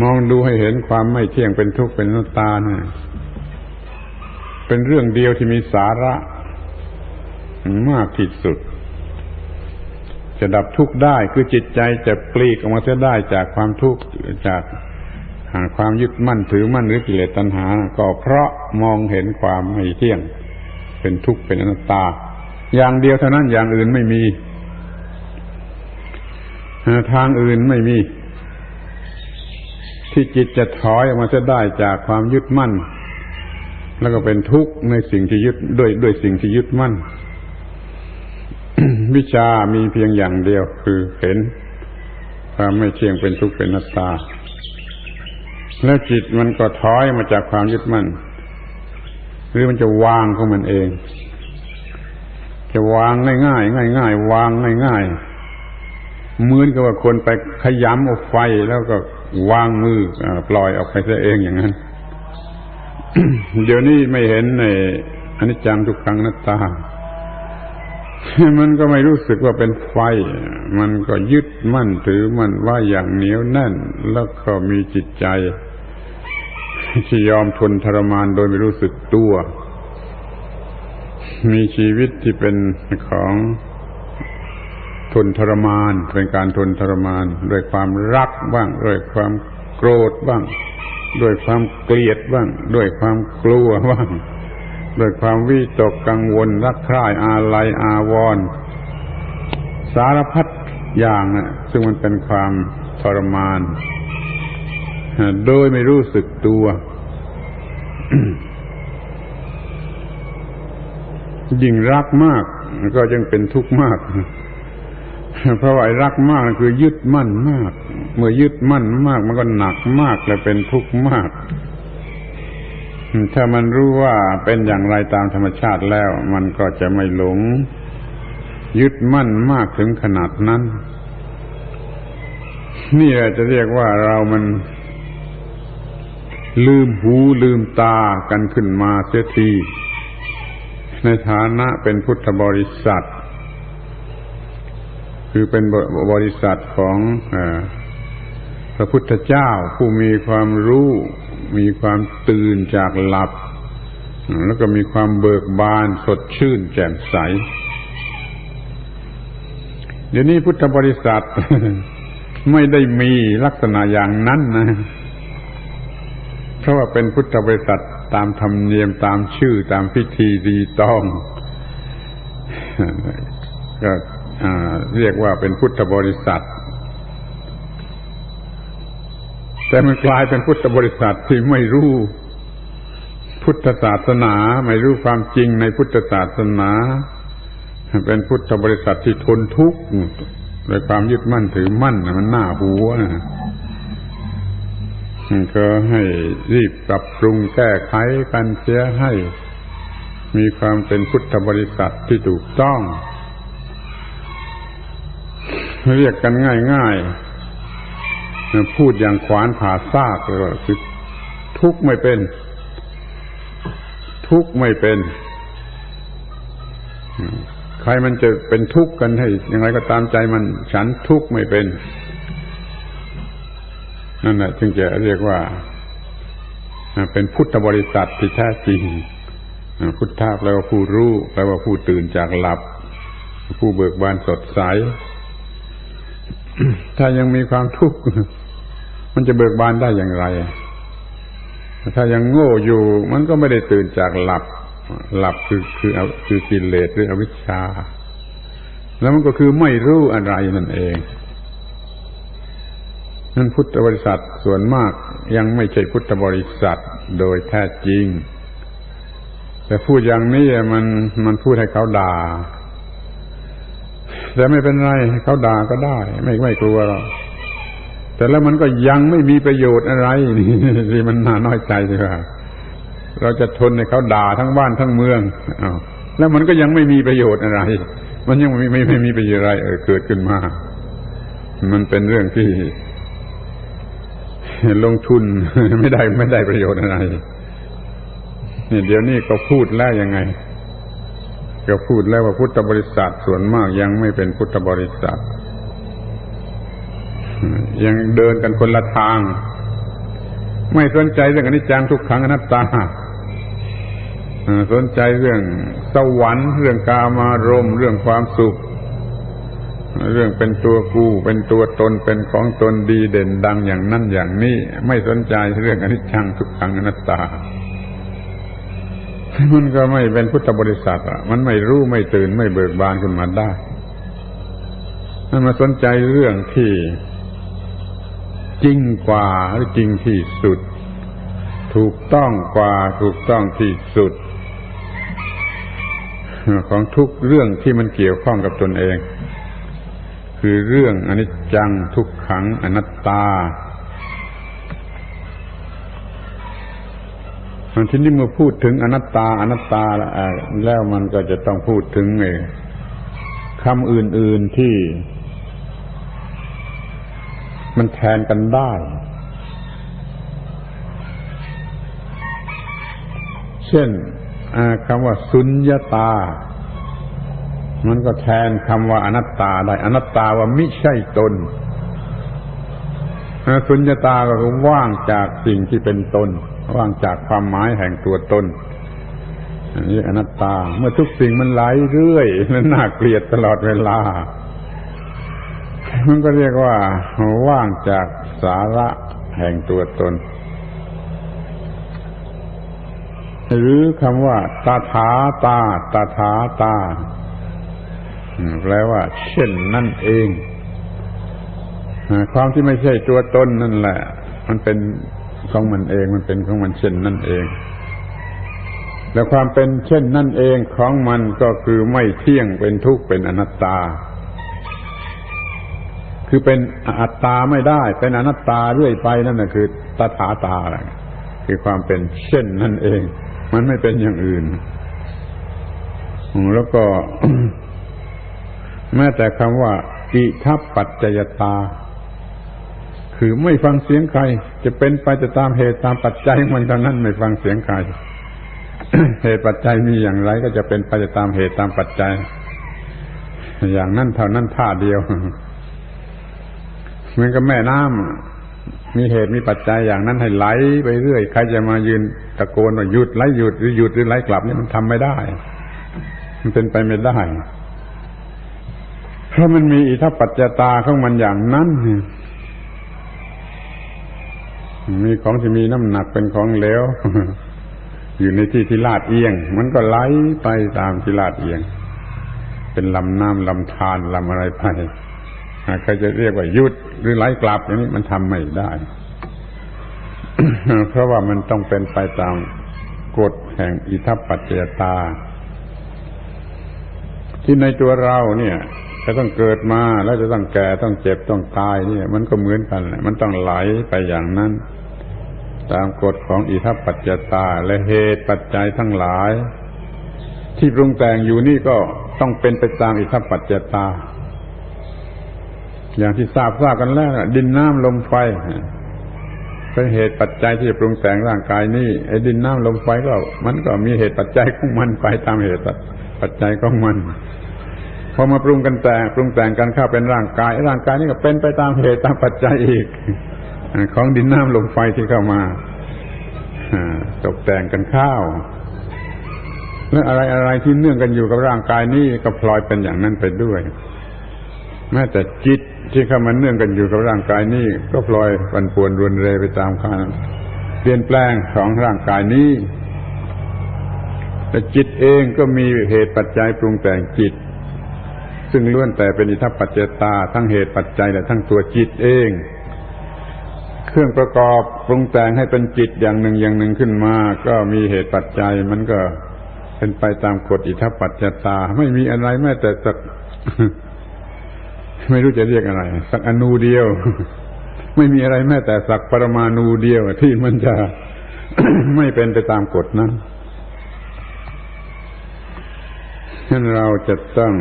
มองดูให้เห็นความไม่เที่ยงเป็นทุกข์เป็นนตานะเป็นเรื่องเดียวที่มีสาระ มากที่สุด จะดับทุกข์ได้คือจิตใจจะปลีกออกมาเสียได้จากความทุกข์จากความยึดมั่นถือมั่นหรือกิเลสตัณหา ก็เพราะมองเห็นความไม่เที่ยง เป็นทุกข์เป็นอนัตตา อย่างเดียวเท่านั้นอย่างอื่นไม่มีทางอื่นไม่มี ที่จิตจะถอยออกมาจะได้จากความยึดมั่น แล้วก็เป็นทุกข์ในสิ่งที่ยึดด้วยด้วยสิ่งที่ยึดมั่น วิชามีเพียงอย่างเดียวคือเห็นความไม่เที่ยงเป็นทุกข์เป็นนัตตา แล้วจิตมันก็ถอยมาจากความยึดมั่น หรือมันจะวางของมันเอง จะวางง่ายๆง่ายๆวางง่ายๆเหมือนกับว่าคนไปขยำเอาไฟแล้วก็ วางมือปล่อยออกไปซะเองอย่างนั้น เดี๋ยวนี้ไม่เห็นในอนิจจังทุกครั้งนัตตา มันก็ไม่รู้สึกว่าเป็นไฟ มันก็ยึดมั่นถือมันว่าอย่างเหนียวแน่น แล้วก็มีจิตใจ ที่ยอมทนทรมานโดยไม่รู้สึกตัว มีชีวิตที่เป็นของ ทนทรมาน เป็นการทนทรมาน ด้วยความรักบ้าง ด้วยความโกรธบ้าง ด้วยความเกลียดบ้าง ด้วยความกลัวบ้าง ด้วยความวิตกกังวลรักใคร่อาลัยอาวรณ์สารพัดอย่างนะซึ่งมันเป็นความทรมาน โดยไม่รู้สึกตัว ยิ่งรักมากก็ยังเป็นทุกข์มาก เพราะว่ารักมากคือยึดมั่นมาก เมื่อยึดมั่นมาก มันก็หนักมากและเป็นทุกข์มาก ถ้ามันรู้ว่าเป็นอย่างไรตามธรรมชาติแล้ว มันก็จะไม่หลง ยึดมั่นมากถึงขนาดนั้น นี่แหละจะเรียกว่าเรามันลืมหูลืมตากันขึ้นมาเสียที ในฐานะเป็นพุทธบริษัท คือเป็นบริษัทของอพระพุทธเจ้าผู้มีความรู้ มีความตื่นจากหลับ แล้วก็มีความเบิกบานสดชื่นแจ่มใส เดี๋ยวนี้พุทธบริษัทไม่ได้มีลักษณะอย่างนั้นนะเพราะว่าเป็นพุทธบริษัทตามธรรมเนียมตามชื่อตามพิธีดีต้องก็ เรียกว่าเป็นพุทธบริษัท แต่มันกลายเป็นพุทธบริษัทที่ไม่รู้พุทธศาสนา ไม่รู้ความจริงในพุทธศาสนา เป็นพุทธบริษัทที่ทนทุกข์โดยความยึดมั่นถือมั่นมันหน้าหัวก็ให้รีบปรับปรุงแก้ไขกันเสียให้ มีความเป็นพุทธบริษัทที่ถูกต้อง เรียกกันง่ายๆพูดอย่างขวานผ่าซากเลยว่าคือทุกข์ไม่เป็น ทุกข์ไม่เป็น ใครมันจะเป็นทุกข์กันให้อย่างไรก็ตามใจมัน ฉันทุกข์ไม่เป็นนั่นแหละจึงจะเรียกว่าเป็นพุทธบริษัทที่แท้จริง พุทธะแปลว่าผู้รู้แปลว่าผู้ตื่นจากหลับ ผู้เบิกบานสดใส ถ้ายังมีความทุกข์มันจะเบิกบานได้อย่างไร ถ้ายังโง่อยู่ มันก็ไม่ได้ตื่นจากหลับ หลับคือคือคือกิเลสหรืออวิชชา แล้วมันก็คือไม่รู้อะไรนั่นเองนั้นพุทธบริษัทส่วนมากยังไม่ใช่พุทธบริษัทโดยแท้จริง แต่พูดอย่างนี้มันมันพูดให้เขาด่า แต่ไม่เป็นไรเขาด่าก็ได้ ไม่ไม่กลัวหรอกแต่แล้วมันก็ยังไม่มีประโยชน์อะไรนี่ที่มันน่าน้อยใจใช่ไหมเราจะทนให้เขาด่าทั้งบ้านทั้งเมืองอ้าวแล้วมันก็ยังไม่มีประโยชน์อะไร มันยังไม่ไม่ไม่มีประโยชน์อะไรเออเกิดขึ้นมา มันเป็นเรื่องที่ ลงทุนไม่ได้ไม่ได้ประโยชน์อะไรนี่เดี๋ยวนี้ก็พูดแล้วยังไง ก็พูดแล้วว่าพุทธบริษัทส่วนมากยังไม่เป็นพุทธบริษัทยังเดินกันคนละทาง ไม่สนใจเรื่องอนิจจังทุกขังอนัตตาสนใจเรื่องสวรรค์ เรื่องกามารมเรื่องความสุข เรื่องเป็นตัวกูเป็นตัวตนเป็นของตนดีเด่นดังอย่างนั้นอย่างนี้ ไม่สนใจเรื่องอนิจจังทุกขังอนัตตา มันก็ไม่เป็นพุทธบริษัทอะ มันไม่รู้ไม่ตื่นไม่เบิกบานขึ้นมาได้ มันมาสนใจเรื่องที่จริงกว่าหรือจริงที่สุด ถูกต้องกว่าถูกต้องที่สุด ของทุกเรื่องที่มันเกี่ยวข้องกับตนเอง คือเรื่องอนิจจังทุกขังอนัตตา มันที่นี่เมื่อพูดถึงอนัตตาอนัตตาแล้วมันก็จะต้องพูดถึงคำอื่น ๆที่ มันแทนกันได้ เช่นคำว่าสุญญาตา มันก็แทนคำว่าอนัตตาได้ อนัตตาว่ามิใช่ตนสุญญาตาก็คือว่างจากสิ่งที่เป็นตน ว่างจากความหมายแห่งตัวตนอันนี้อนัตตา เมื่อทุกสิ่งมันไหลเรื่อยและน่าเกลียดตลอดเวลา มันก็เรียกว่า ว่างจากสาระแห่งตัวตน หรือคำว่า ตาถาตา ตาถาตาแปลว่า เช่นนั่นเองความที่ไม่ใช่ตัวตนนั่นแหละ มันเป็น ของมันเองมันเป็นของมันเช่นนั่นเอง แล้วความเป็นเช่นนั่นเองของมันก็คือไม่เที่ยงเป็นทุกข์เป็นอนัตตา คือเป็นอัตตาไม่ได้ เป็นอนัตตาเรื่อยไปนั่นแหะคือตถาตาอะไรคือความเป็นเช่นนั่นเอง มันไม่เป็นอย่างอื่น แล้วก็ แม้แต่คำว่าอิทัปปัจจยตา คือไม่ฟังเสียงใคร จะเป็นไปจะตามเหตุตามปัจจัยมันเท่านั้นไม่ฟังเสียงใครเหตุปัจจัยมีอย่างไรก็จะเป็นไปจะตามเหตุตามปัจจัย อย่างนั้นเท่านั้นท่าเดียวเหมือนกับแม่น้ำมีเหตุมีปัจจัยอย่างนั้นให้ไหลไปเรื่อยใครจะมายืนตะโกนว่าหยุดไหลหยุดหรือหยุดหรือไหลกลับนี่มันทำไม่ได้ มันเป็นไปไม่ได้เพราะมันมีอิทธปัจจตาของมันอย่างนั้น มีของที่มีน้ำหนักเป็นของเหลวอยู่ในที่ที่ลาดเอียง มันก็ไหลไปตามที่ลาดเอียง เป็นลำน้ำลำธารลำอะไรไปใครจะเรียกว่ายุดหรือไหลกลับอย่างนี้มันทำไม่ได้ เพราะว่ามันต้องเป็นไปตามกฎแห่งอิทัปปัจจยตา ที่ในตัวเราเนี่ยจะต้องเกิดมาแล้วจะต้องแก่ต้องเจ็บต้องตายเนี่ย มันก็เหมือนกันมันต้องไหลไปอย่างนั้น ตามกฎของอิทัปปัจจตาและเหตุปัจจัยทั้งหลาย ที่ปรุงแต่งอยู่นี่ก็ต้องเป็นไปตามอิทัปปัจจตา อย่างที่ทราบทราบกันแล้ว ดินน้ำลมไฟเป็นเหตุปัจจัยที่ปรุงแต่งร่างกายนี่ไอ้ดินน้ำลมไฟก็ มันก็มีเหตุปัจจัยของมันไปตามเหตุปัจจัยของมันพอมาปรุงกันแต่งปรุงแต่งกันเข้าเป็นร่างกาย ร่างกายนี่ก็เป็นไปตามเหตุตามปัจจัยอีก ของดินน้ำลมไฟที่เข้ามา ตกแต่งกันข้าวแล้วอะไรอะไรที่เนื่องกันอยู่กับร่างกายนี้ก็พลอยเป็นอย่างนั้นไปด้วย แม้แต่จิตที่เข้ามาเนื่องกันอยู่กับร่างกายนี้ก็พลอยปันป่วนรวนเรไปตามการเปลี่ยนแปลงของร่างกายนี้แต่จิตเองก็มีเหตุปัจจัยปรุงแต่งจิต ซึ่งล้วนแต่เป็นอิทัปปัจเจตา ทั้งเหตุปัจจัยและทั้งตัวจิตเอง เครื่องประกอบปรุงแต่งให้เป็นจิตอย่างหนึ่งอย่างหนึ่งขึ้นมา ก็มีเหตุปัจจัย มันก็เป็นไปตามกฎอิทัปปัจจตา ไม่มีอะไรแม้แต่สัก ไม่รู้จะเรียกอะไร สักอนูเดียว ไม่มีอะไรแม้แต่สักปรมาณูเดียวที่มันจะไม่เป็นไปตามกฎนั้นฉะนั้นเราจะต้อง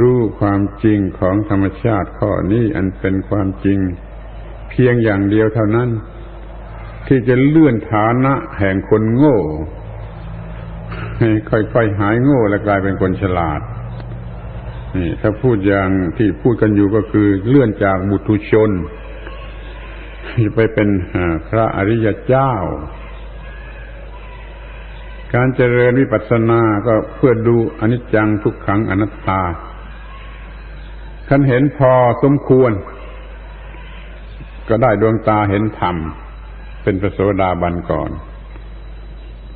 รู้ความจริงของธรรมชาติข้อนี้อันเป็นความจริง เพียงอย่างเดียวเท่านั้น ที่จะเลื่อนฐานะแห่งคนโง่ ให้ค่อยๆหายโง่และกลายเป็นคนฉลาด นี่ ถ้าพูดอย่างที่พูดกันอยู่ก็คือเลื่อนจากบุตุชนจะไปเป็นพระอริยเจ้า การเจริญวิปัสสนาก็เพื่อดูอนิจจังทุกขังอนัตตา คันเห็นพอสมควร ก็ได้ดวงตาเห็นธรรม เป็นพระโสดาบันก่อน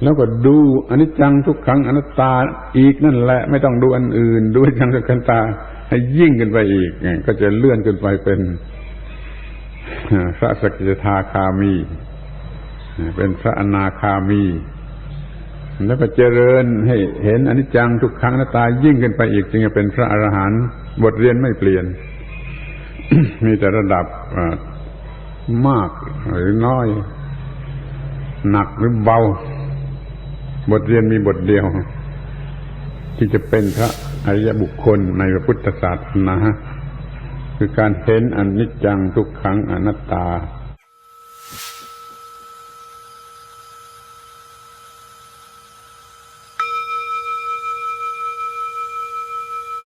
แล้วก็ดูอนิจจังทุกขังอนัตตาอีกนั่นแหละ ไม่ต้องดูอันอื่น ดูอนิจจังทุกขังตา ให้ยิ่งขึ้นไปอีก ก็จะเลื่อนขึ้นไปเป็นพระสกิทาคามี เป็นพระอนาคามี แล้วก็เจริญให้เห็นอนิจจังทุกขังอนัตตายิ่งขึ้นไปอีกจึงจะเป็นพระอรหันต์ บทเรียนไม่เปลี่ยน มีแต่ระดับมากหรือน้อย หนักหรือเบา บทเรียนมีบทเดียว ที่จะเป็นพระอริยบุคคลในพระพุทธศาสนา คือการเห็นอนิจจังทุกขังอนัตตา